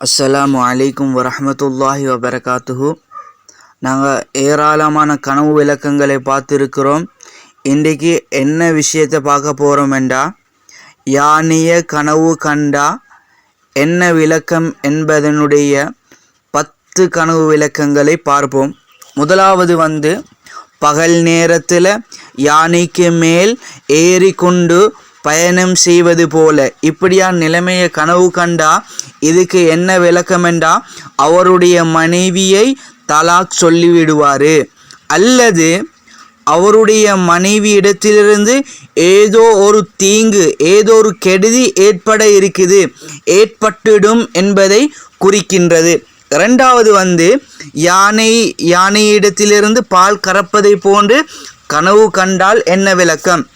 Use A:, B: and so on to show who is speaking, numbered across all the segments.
A: அஸ்ஸலாமு அலைக்கும் வரமத்துல்லாஹி வபரகாத்துஹு நாங்கள் ஏராளமான கனவு விளக்கங்களை பார்த்துருக்கிறோம். இன்றைக்கு என்ன விஷயத்தை பார்க்க போகிறோம் என்றா யானைய கனவு கண்டா என்ன விளக்கம் என்பதனுடைய பத்து கனவு விளக்கங்களை பார்ப்போம். முதலாவது வந்து பகல் நேரத்தில் யானைக்கு மேல் ஏறிக்கொண்டு பயணம் செய்வது போல. இப்படியான நிலைமையை கனவு கண்டா? இதுக்கு என்ன விளக்கமெண்டா? அவருடைய மனைவியை தலாக் சொல்லிவிடுவார். அல்லது அவருடைய மனைவி இடத்திலிருந்து ஏதோ ஒரு தீங்கு ஏதோ ஒரு கெடுதி ஏற்பட இருக்குது ஏற்பட்டுடும் என்பதை குறிக்கின்றது. இரண்டாவது வந்து யானை யானையிடத்திலிருந்து பால் கறப்பதை போன்று கனவு கண்டால் என்ன விளக்கம்?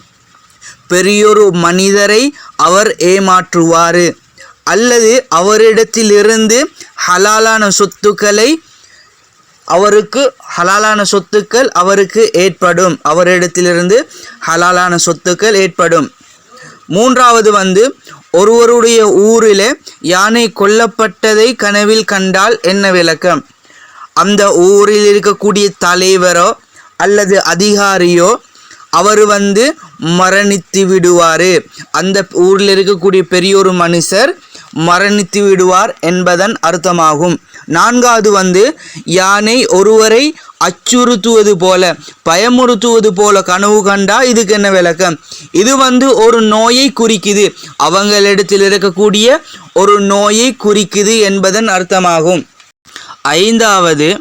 A: பெரியொரு மனிதரை அவர் ஏமாற்றுவார். அல்லது அவரிடத்திலிருந்து ஹலாலான சொத்துக்களை அவருக்கு ஹலாலான சொத்துக்கள் அவருக்கு ஏற்படும். அவரிடத்திலிருந்து ஹலாலான சொத்துக்கள் ஏற்படும். மூன்றாவது வந்து ஒருவருடைய ஊரில் யானை கொல்லப்பட்டதை கனவில் கண்டால் என்ன விளக்கம்? அந்த ஊரில் இருக்கக்கூடிய தலைவரோ அல்லது அதிகாரியோ அவர் வந்து மரணித்து விடுவார் அந்த ஊரில் இருக்கக்கூடிய பெரிய ஒரு மனுஷர் மரணித்து விடுவார் என்பதன் அர்த்தமாகும். நான்காவது வந்து யானை ஒருவரை அச்சுறுத்துவது போல பயமுறுத்துவது போல கனவு கண்டா இதுக்கு என்ன விளக்கம்? இது வந்து ஒரு நோயை குறிக்குது. அவங்களிடத்தில் இருக்கக்கூடிய ஒரு நோயை குறிக்குது என்பதன் அர்த்தமாகும். ஐந்தாவது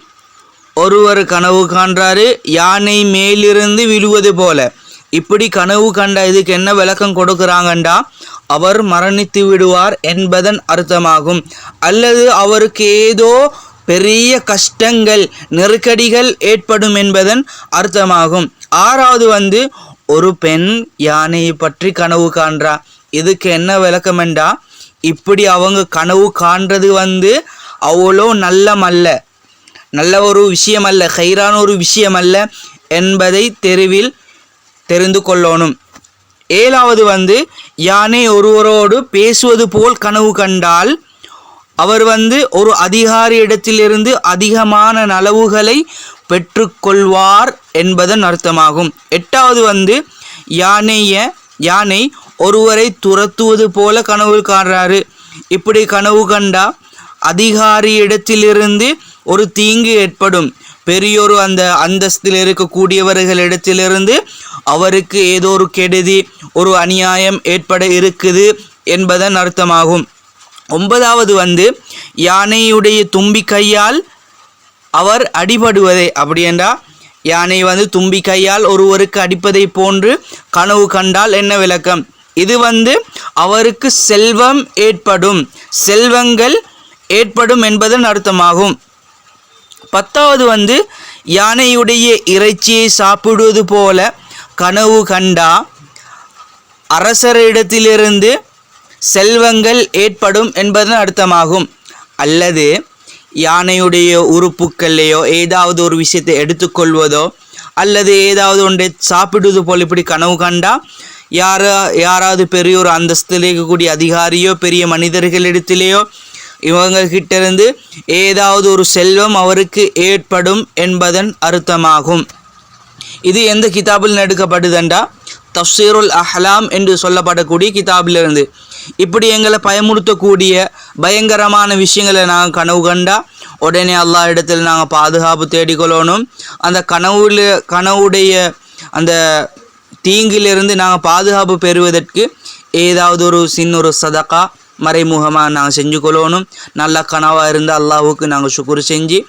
A: ஒருவர் கனவு காண்றாரு யானை மேலிருந்து விழுவது போல. இப்படி கனவு கண்ட இதுக்கு என்ன விளக்கம் கொடுக்குறாங்கண்டா? அவர் மரணித்து விடுவார் என்பதன் அர்த்தமாகும். அல்லது அவருக்கு ஏதோ பெரிய கஷ்டங்கள் நெருக்கடிகள் ஏற்படும் என்பதன் அர்த்தமாகும். ஆறாவது வந்து ஒரு பெண் யானையை பற்றி கனவு காண்றா. இதுக்கு என்ன விளக்கமெண்டா? இப்படி அவங்க கனவு காண்றது வந்து அவ்வளோ நல்லமல்ல. நல்ல ஒரு விஷயம் அல்ல ஹைரான ஒரு விஷயம் அல்ல என்பதை தெருவில் தெரிந்து கொள்ளணும். ஏழாவது வந்து யானை ஒருவரோடு பேசுவது போல் கனவு கண்டால் அவர் வந்து ஒரு அதிகாரி இடத்திலிருந்து அதிகமான நலவுகளை பெற்றுக்கொள்வார் என்பதன் அர்த்தமாகும். எட்டாவது வந்து யானைய யானை ஒருவரை துரத்துவது போல கனவு காண்றாரு. இப்படி கனவு கண்டா அதிகாரி இடத்திலிருந்து ஒரு தீங்கு ஏற்படும். பெரியோரு அந்த அந்தஸ்தில் இருக்கக்கூடியவர்களிடத்திலிருந்து அவருக்கு ஏதோ ஒரு கெடுதி ஒரு அநியாயம் ஏற்பட இருக்குது என்பதன் அர்த்தமாகும். ஒன்பதாவது வந்து யானையுடைய தும்பி கையால் அவர் அடிபடுவதை அப்படி என்றால் யானை வந்து தும்பி கையால் ஒருவருக்கு அடிப்பதை போன்று கனவு கண்டால் என்ன விளக்கம்? இது வந்து அவருக்கு செல்வம் ஏற்படும். செல்வங்கள் ஏற்படும் என்பதன் அர்த்தமாகும். பத்தாவது வந்து யானையுடைய இறைச்சியை சாப்பிடுவது போல கனவு கண்டா அரசரிடத்திலிருந்து செல்வங்கள் ஏற்படும் என்பதன் அர்த்தமாகும். அல்லது யானையுடைய உறுப்புக்கள்லையோ ஏதாவது ஒரு விஷயத்தை எடுத்துக்கொள்வதோ அல்லது ஏதாவது ஒன்றை சாப்பிடுவது போல் இப்படி கனவு கண்டா யாரா யாராவது பெரிய ஒரு அந்தஸ்தில் இருக்கக்கூடிய அதிகாரியோ பெரிய மனிதர்களிடத்திலேயோ இவங்ககிட்ட இருந்து ஏதாவது ஒரு செல்வம் அவருக்கு ஏற்படும் என்பதன் அர்த்தமாகும். இது எந்த கிதாபில் எடுக்கப்படுதண்டா தப்சீருல் அஹ்லாம் என்று சொல்லப்படக்கூடிய கிதாபிலிருந்து. இப்படி எங்களை பயமுறுத்தக்கூடிய பயங்கரமான விஷயங்களை நாங்கள் கனவு கண்டா உடனே எல்லா இடத்துல நாங்கள் பாதுகாப்பு தேடிக்கொள்ளணும். அந்த கனவுல கனவுடைய அந்த தீங்கிலிருந்து நாங்கள் பாதுகாப்பு பெறுவதற்கு ஏதாவது ஒரு சின்ன ஒரு சதக்கா மறைமுகமாக நாங்கள் செஞ்சு கொள்ளணும். நல்ல கனவாக இருந்து அல்லாவுக்கு நாங்கள் சுக்குர் செஞ்சு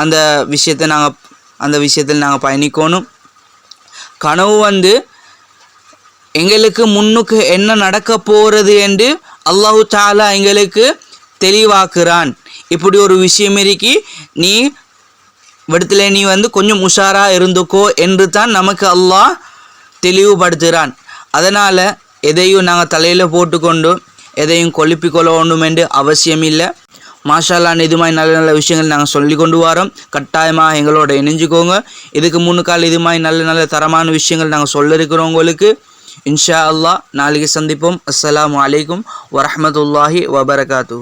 A: அந்த விஷயத்தை நாங்கள் அந்த விஷயத்தில் நாங்கள் பயணிக்கணும். கனவு வந்து எங்களுக்கு முன்னுக்கு என்ன நடக்க போகிறது என்று அல்லாஹு தாலா எங்களுக்கு தெளிவாக்குறான். இப்படி ஒரு விஷயம் இருக்கி நீ விடத்தில் நீ வந்து கொஞ்சம் உஷாராக இருந்துக்கோ என்று தான் நமக்கு அல்லாஹ் தெளிவுபடுத்துகிறான் அதனால் எதையும் நாங்கள் தலையில் போட்டுக்கொண்டு எதையும் கொழுப்பிக்கொள்ளணும் என்று அவசியம் இல்லை மாஷாலான் இது மாதிரி நல்ல நல்ல விஷயங்கள் நாங்கள் சொல்லி கொண்டு வரோம். கட்டாயமாக எங்களோட இணைஞ்சுக்கோங்க. இதுக்கு முன்னுக்கால் இது மாதிரி நல்ல நல்ல தரமான விஷயங்கள் நாங்கள் சொல்ல இருக்கிறோம் உங்களுக்கு இன்ஷா அல்லாஹ் நாளைக்கு சந்திப்போம். அஸ்லாம் அலைக்கும் வரமத்துல்லாஹி வபரகாத்து